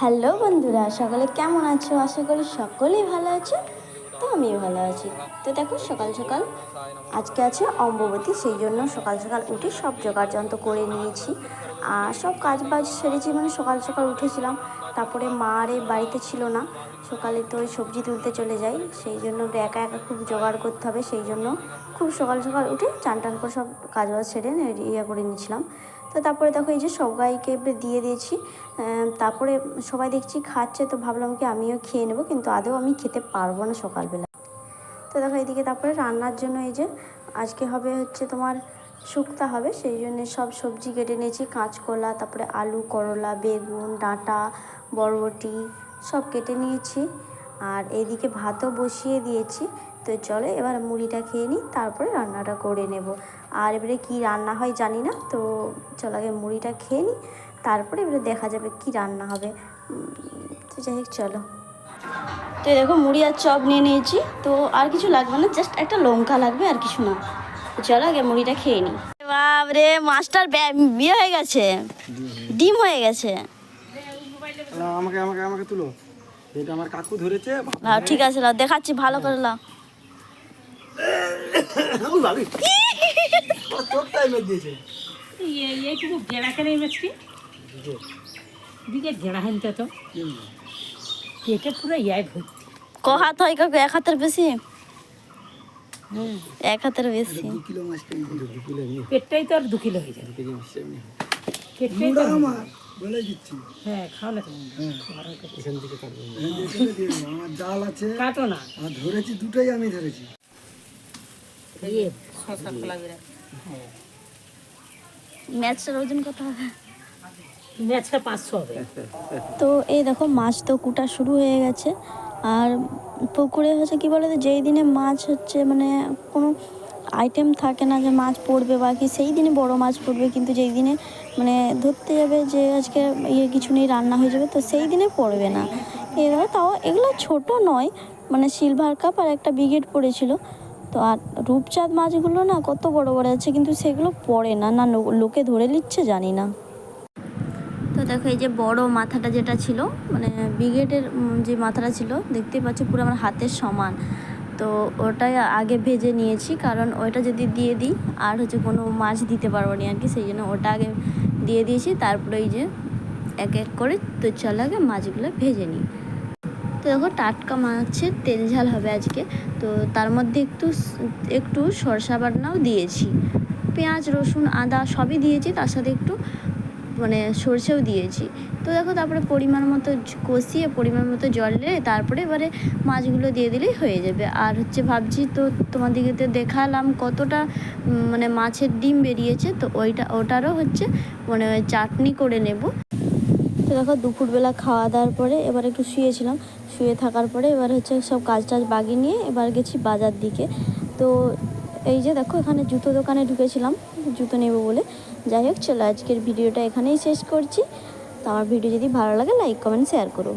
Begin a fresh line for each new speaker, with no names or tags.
Hello বন্ধুরা, সকলে কেমন আছো? আশা করি সকলেই ভালো আছো। তো আমিও ভালো আছি। তো দেখো, সকাল সকাল আজকে আছে অম্ববতী, সেই জন্য সকাল সকাল উঠে সব জোগাড় যন্ত্র করে নিয়েছি। আর সব কাজ বাজ সেরেছি মানে সকাল সকাল উঠেছিলাম। তারপরে মা আরে বাড়িতে ছিল না। সকালে তো ওই সবজি তুলতে চলে যাই। সেই জন্য একা একা খুব জোগাড় করতে হবে। সেই জন্য খুব সকাল সকাল উঠে চান টান করে সব কাজ বাজ সেরে ইয়ে করে নিয়েছিলাম। তো তারপরে দেখো এই যে সবাইকে দিয়ে দিয়েছি। তারপরে সবাই দেখছি খাচ্ছে, তো ভাবলাম কি আমিও খেয়ে নেব, কিন্তু আদৌ আমি খেতে পারব না সকালবেলা। তো দেখো এদিকে তারপরে রান্নার জন্য এই যে আজকে হবে হচ্ছে তোমার শুক্তা হবে, সেই জন্য সব সবজি কেটে নিয়েছি, কাঁচকলা, তারপরে আলু, করলা, বেগুন, ডাঁটা, বরবটি সব কেটে নিয়েছি। আর এইদিকে ভাতও বসিয়ে দিয়েছি। তো চলো এবার মুড়িটা খেয়ে নিই তারপরে রান্নাটা করে নেব। আর এবারে কি রান্না হয় জানি না তো চলো আগে মুড়িটা খেয়ে নিই তারপরে এবারে দেখা যাবে কি রান্না হবে। তো যাই হোক চলো। তো দেখো মুড়ি আর চপ নিয়ে নিয়েছি তো আর কিছু লাগবে না জাস্ট একটা লঙ্কা লাগবে আর কিছু না। চলো আগে মুড়িটা খেয়ে নিই। বাপরে মাছটার ব্যা- হয়ে গেছে। ডিম হয়ে গেছে।
আমাকে আমাকে আমাকে তুলো। এটা আমার কাকু ধরেছে।
ঠিক আছে দেখাচ্ছি ভালো করে লাও
তোর টাইমে দিয়েছে।
গেড়া কেন মাছটি দিকে গেড়া হেনতে তো পেটে পুরো ইয়াই ভর্তি
ক হাত হয় কাকু? এক হাতের বেশি? এক হাতের বেশি।
পেটটাই তো আর দু কিলো হয়ে পেটটাই তো
আমার। বলে দিচ্ছি।
হ্যাঁ খাওয়ালে তো।
এখান থেকে কাটবো। আমার জাল আছে।
কাটো না।
ধরেছি দুটোই আমি ধরেছি।
ইয়ে।
ম্যাচটার ওজন কত হবে?
ম্যাচটা পাঁচশো হবে।
তো এই দেখো মাছ তো কুটা শুরু হয়ে গেছে। আর পুকুরে হচ্ছে কি বলে তো যেই দিনে মাছ হচ্ছে মানে কোনো আইটেম থাকে না যে মাছ পড়বে বা কি সেই দিনে বড় মাছ পড়বে। কিন্তু যেই দিনে মানে ধরতে যাবে যে আজকে ইয়ে কিছু নেই রান্না হয়ে যাবে তো সেই দিনে পড়বে না। এবার তাও এগুলো ছোট নয় মানে সিলভার কাপ আর একটা ব্রিগেড পড়েছিল। তো আর রূপচাঁদ মাছগুলো না কত বড় বড় আছে, কিন্তু সেগুলো পড়ে না। না লোকে ধরে নিচ্ছে, জানি না। তো দেখো, এই যে বড় মাথাটা যেটা ছিল মানে ব্রিগেডের যে মাথাটা ছিল দেখতেই পাচ্ছ পুরো আমার হাতের সমান। তো ওটাই আগে ভেজে নিয়েছি, কারণ ওটা যদি দিয়ে দিই, আর হচ্ছে কোনো মাছ দিতে পারব না আর কি সেই জন্য ওটা আগে দিয়ে দিয়েছি। তারপরে এই যে এক এক করে তো চল আগে মাছগুলো ভেজে নিই। তো দেখো টাটকা মাছের তেল ঝাল হবে আজকে। তো তার মধ্যে একটু একটু সরষা বাটনাও দিয়েছি। পেঁয়াজ, রসুন, আদা সবই দিয়েছি, তার সাথে একটু মানে সর্ষেও দিয়েছি। তো দেখো তারপরে পরিমাণ মতো কষিয়ে পরিমাণ মতো জল দিয়ে তারপরে এবারে মাছগুলো দিয়ে দিলেই হয়ে যাবে। আর হচ্ছে ভাবছি তো তোমাদেরকে তো দেখালাম কতটা মানে মাছের ডিম বেরিয়েছে, তো ওইটা, ওটারও হচ্ছে মানে চাটনি করে নেব। দেখো দুপুরবেলা খাওয়া দাওয়ার পরে এবার একটু শুয়েছিলাম। শুয়ে থাকার পরে এবার হচ্ছে সব কাজ টাজ বাগিয়ে নিয়ে এবার গেছি বাজার দিকে। তো এই যে দেখো এখানে জুতো দোকানে ঢুকেছিলাম, জুতো নেব বলে। যাই হোক, চলো আজকের ভিডিওটা এখানেই শেষ করছি। তো আমার ভিডিও যদি ভালো লাগে লাইক কমেন্ট শেয়ার করো।